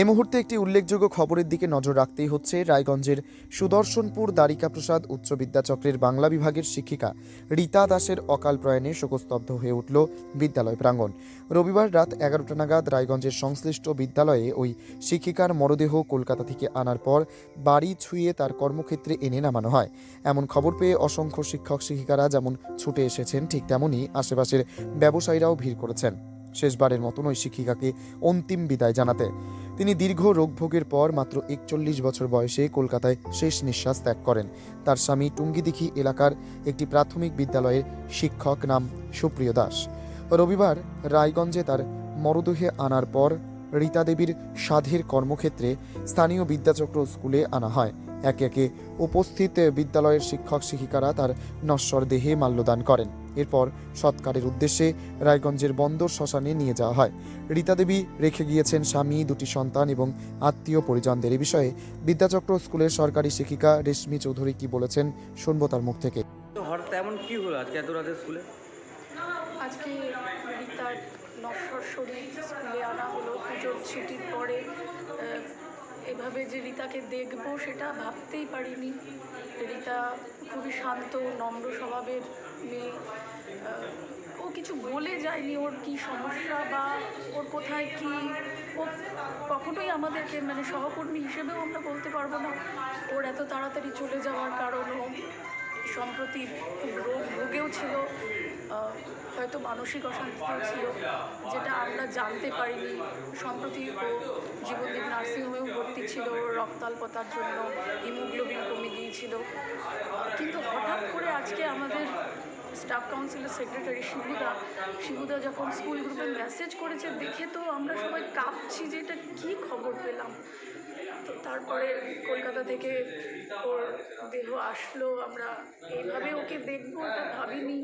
এই মুহূর্তে একটি উল্লেখযোগ্য খবরের দিকে নজর রাখতেই হচ্ছে রায়গঞ্জের সুদর্শনপুর দ্বারিকা প্রসাদ উচ্চ বিদ্যাচক্রের বাংলা বিভাগের শিক্ষিকা রীতা দাসের অকাল প্রয়াণে শোকস্তব্ধ হয়ে উঠল বিদ্যালয় প্রাঙ্গণ। রবিবার রাত এগারোটা নাগাদ রায়গঞ্জের সংশ্লিষ্ট বিদ্যালয়ে ওই শিক্ষিকার মরদেহ কলকাতা থেকে আনার পর বাড়ি ছুঁয়ে তার কর্মক্ষেত্রে এনে নামানো হয়। এমন খবর পেয়ে অসংখ্য শিক্ষক শিক্ষিকারা যেমন ছুটে এসেছেন, ঠিক তেমনই আশেপাশের ব্যবসায়ীরাও ভিড় করেছেন। শেষবারের মতন ওই শিক্ষিকাকে অন্তিম বিদায় জানাতে। তিনি দীর্ঘ রোগভোগের পর মাত্র একচল্লিশ বছর বয়সে কলকাতায় শেষ নিঃশ্বাস ত্যাগ করেন। তার স্বামী টুঙ্গিদিঘি এলাকার একটি প্রাথমিক বিদ্যালয়ের শিক্ষক নাম সুপ্রিয় দাস। রবিবার রায়গঞ্জে তার মরদেহে আনার পর রীতা দেবীর সাধের কর্মক্ষেত্রে স্থানীয় বিদ্যাচক্র স্কুলে আনা হয়। একে একে উপস্থিত বিদ্যালয়ের শিক্ষক শিক্ষিকারা তার নশ্বর দেহে মাল্যদান করেন। এরপর সৎকারের উদ্দেশ্যে রায়গঞ্জের বন্দর শ্মশানে নিয়ে যাওয়া হয়। রীতা দেবী রেখে গিয়েছেন স্বামী, দুটি সন্তান এবং আত্মীয় পরিজনদের এ বিষয়ে। বিদ্যাচক্র স্কুলের সরকারি শিক্ষিকা রেশমি চৌধুরী কি বলেছেন, শুনব তার মুখ থেকে। কি হলো আজকে এত রাতে স্কুলে? আজকে রীতার শরীর স্কুলে আনা হলো। পুজোর ছুটির পরে এভাবে যে রীতাকে দেখব সেটা ভাবতেই পারিনি। রীতা খুবই শান্ত, নম্র স্বভাবের মেয়ে। ও কিছু বলে যায়নি ওর কি সমস্যা বা ওর কোথায় কি। ও কখনোই আমাদেরকে মানে সহকর্মী হিসেবেও আমরা বলতে পারব না। ওর এত তাড়াতাড়ি চলে যাওয়ার কারণও সম্প্রতি রোগ ভোগেও ছিল হয়তো মানসিক অশান্তিতেও ছিল, যেটা আমরা জানতে পারিনি। সম্প্রতি ও জীবনদীপ নার্সিংহোমেও ভর্তি ছিল, রক্তাল্পতার জন্য হিমোগ্লোবিন কমে গিয়েছিল। কিন্তু হঠাৎ করে আজকে আমাদের স্টাফ কাউন্সিলের সেক্রেটারি শিবুদা শিবুদা যখন স্কুল গ্রুপে মেসেজ করেছে, দেখে তো আমরা সবাই কাঁপছি যে এটা কী খবর পেলাম। তো তারপরে কলকাতা থেকে ওর দেহ আসলো। আমরা এইভাবে ওকে দেখব, ওটা ভাবিনি।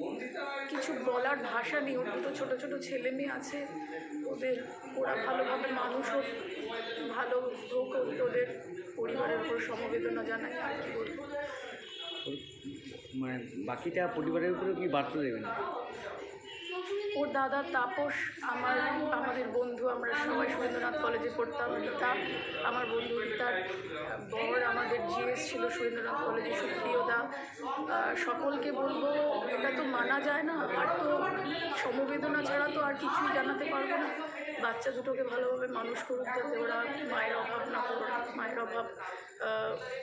কিছু বলার ভাষা নেই। ওর দুটো ছোটো ছোটো ছেলে মেয়ে আছে। ওদের, ওরা ভালোভাবে মানুষ হোক, ভালো হোক ওদের পরিবারের উপর সমবেদনা জানাই আর কি বলব। মানে বাকিটা পরিবারের উপরে কি বার্তা দেবেন? ওর দাদা তাপস, আমার, আমাদের বন্ধু, আমরা সবাই সুরেন্দ্রনাথ কলেজে পড়তাম, রীতা, আমার বন্ধু রীতার বর, আমাদের জিএস ছিল সুরেন্দ্রনাথ কলেজে সুপ্রিয়দা সকলকে বলব, এটা তো মানা যায় না, আর তো সমবেদনা ছাড়া তো আর কিছুই জানাতে পারব না। বাচ্চা দুটোকে ভালোভাবে মানুষ করুক যাতে ওরা মায়ের অভাব না করুক, মায়ের অভাব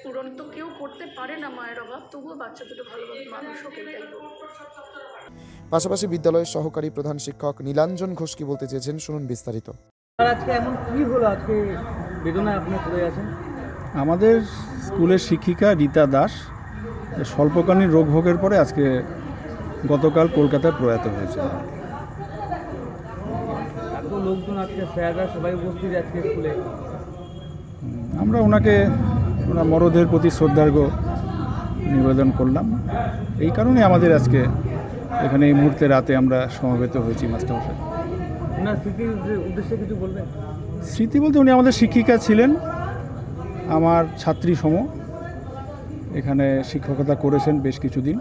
পূরণ তো কেউ করতে পারে না মায়ের অভাব, তবুও বাচ্চা দুটো ভালোভাবে মানুষ হোক, এটাই পাশাপাশি বিদ্যালয়ের সহকারী প্রধান শিক্ষক নীলাঞ্জন ঘোষ কি বলতে চেয়েছেন শুনুন বিস্তারিত। আজকে এমন কি হলো? আজকে বেদনায় আপনি পড়ে আছেন? আমাদের স্কুলের শিক্ষিকা রীতা দাস স্বল্পকালীন রোগ ভোগের পরে আজকে গতকাল কলকাতায় প্রয়াত হয়েছে। লোকজন আজকে স্যাররা সবাই উপস্থিত আজকে স্কুলে। আমরা ওনাকে ওনার মরদের প্রতি শ্রদ্ধার্ঘ নিবেদন করলাম। এই কারণে আমাদের আজকে এখানে এই মুহূর্তে রাতে আমরা সমবেত হয়েছি মাস্টারমশাই ওনার স্মৃতির উদ্দেশ্যে কিছু বলবেন? স্মৃতি বলতে উনি আমাদের শিক্ষিকা ছিলেন আমার ছাত্রী সম। এখানে শিক্ষকতা করেছেন বেশ কিছুদিন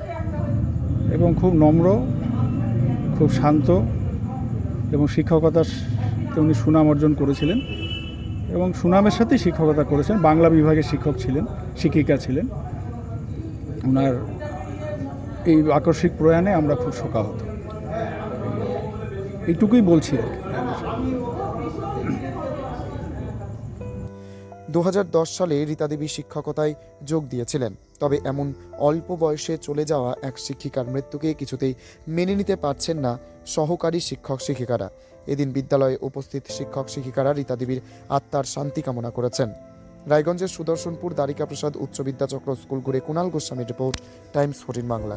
এবং খুব নম্র খুব শান্ত এবং শিক্ষকতার উনি সুনাম অর্জন করেছিলেন এবং সুনামের সাথে শিক্ষকতা করেছেন। বাংলা বিভাগের শিক্ষক ছিলেন শিক্ষিকা ছিলেন। ওনার এই আকস্মিক প্রয়াণে আমরা খুব শোকাহত। এইটুকুই বলছি আর কি। দু সালে রীতা দেবী শিক্ষকতায় যোগ দিয়েছিলেন, তবে এমন অল্প বয়সে চলে যাওয়া এক শিক্ষিকার মৃত্যুকে কিছুতেই মেনে নিতে পারছেন না সহকারী শিক্ষক শিক্ষিকারা। এদিন বিদ্যালয়ে উপস্থিত শিক্ষক শিক্ষিকারা রীতা দেবীর আত্মার শান্তি কামনা করেছেন। রায়গঞ্জের সুদর্শনপুর দ্বারিকা প্রসাদ উচ্চ বিদ্যাচক্র স্কুল ঘুরে কুণাল গোস্বামীর রিপোর্ট, টাইমস ফোর্টিন বাংলা।